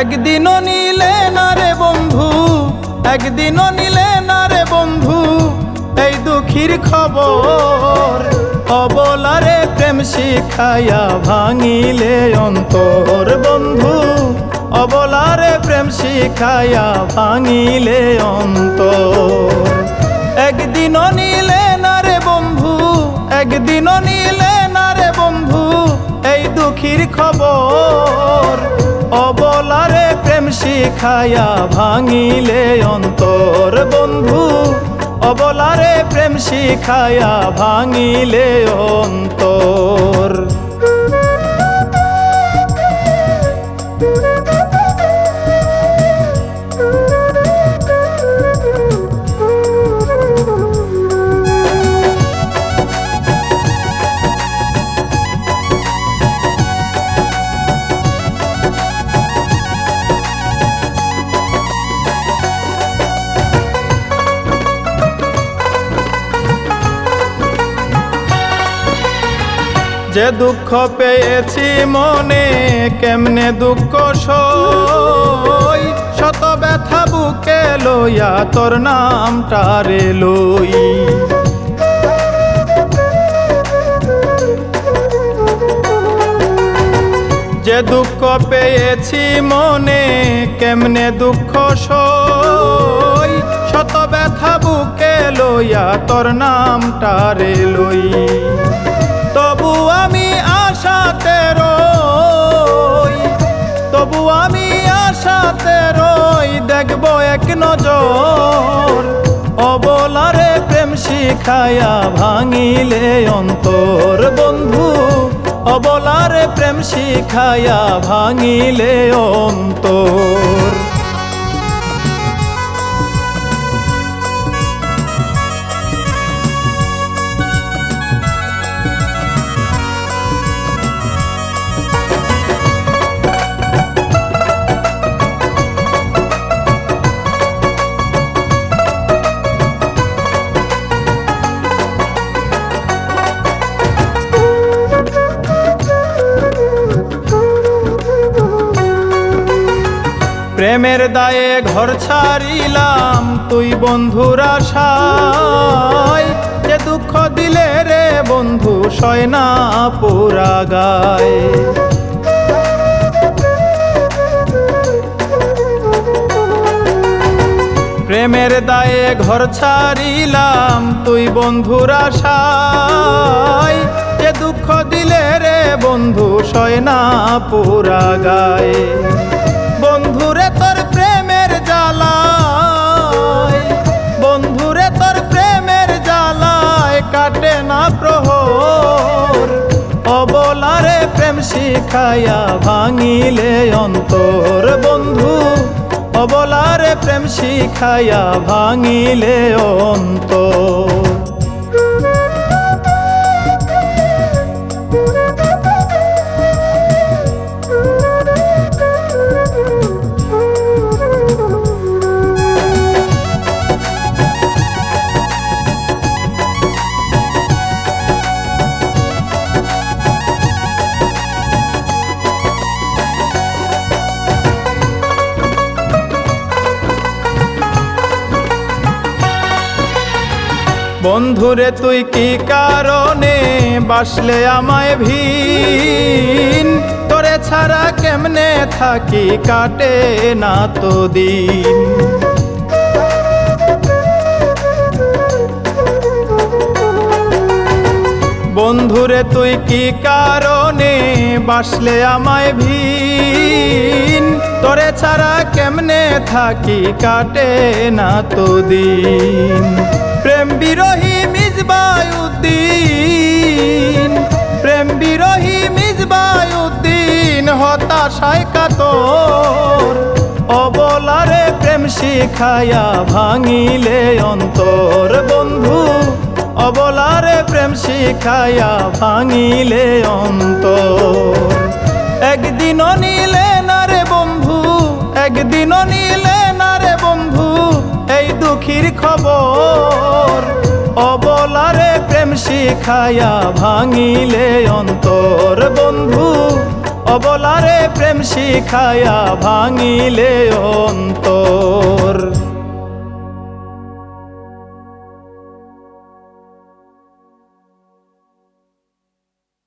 একদিনও নিলে না রে বন্ধু, একদিনও নিলে না রে বন্ধু, এই দুঃখীর খবর অবলারে প্রেম শিখাইয়া ভাঙিলে অন্তর বন্ধু, অবলারে প্রেম শিখাইয়া ভাঙিলে অন্তর। একদিনও নিলে না রে বন্ধু, একদিনও নিলে না রে বন্ধু, এই দুঃখীর খবর অবলারে প্রেম শিখাইয়া ভাঙিলে অন্তর বন্ধু। অবলারে প্রেম শিখাইয়া ভাঙিলে অন্তর। যে দুঃখ পেয়েছি মনে, কেমনে দুঃখ সই? শত ব্যথা বুকে লইয়া তোর নামটারে লই। যে দুঃখ পেয়েছি মনে, কেমনে দুঃখ সই? শত ব্যথা বুকে লইয়া তোর নামটারে লই। দেখব এক নজর। অবলারে প্রেম শিখায়া ভাঙিলে অন্তর বন্ধু। অবলারে প্রেম শিখায়া ভাঙিলে অন্তর। প্রেমের দায়ে ঘর ছাড়িলাম তুই বন্ধুর আশায়। যে দুঃখ দিলে রে বন্ধু সয় না পুরা গায়। প্রেমের দায়ে ঘর ছাড়িলাম তুই বন্ধুর আশায়। যে দুঃখ দিলে রে বন্ধু সয় না পুরা গায়ে। প্রেম শিখাইয়া ভাঙিলে অন্তর বন্ধু। অবলারে প্রেম শিখাইয়া ভাঙিলে অন্তর। বন্ধুরে, তুই কি কারণে বাসলে আমায় ভিন? তোরে ছাড়া কেমনে থাকি কাটে না তো দিন। বন্ধুরে, তুই কি কারণে বাসলে আমায় ভিন? তোরে ছাড়া কেমনে থাকি কাটে না তো দিন। প্রেম বিরোহী মিজবায়ুদ্দিন, প্রেম বিরোহী মিজবায়ুদ্দিন, হতাশায় কাতর। অবলারে প্রেম শিখায়া ভাঙিলে অন্তর বন্ধু। অবলারে প্রেম শিখায়া ভাঙিলে অন্তর। একদিনও নিলে না রে বন্ধু একদিনও নিলে না রে বন্ধু। দুঃখীর খবর। অবলারে প্রেম শিখায়া ভাঙিলে অন্তর বন্ধু। অবলারে প্রেম শিখায়া ভাঙিলে অন্তর।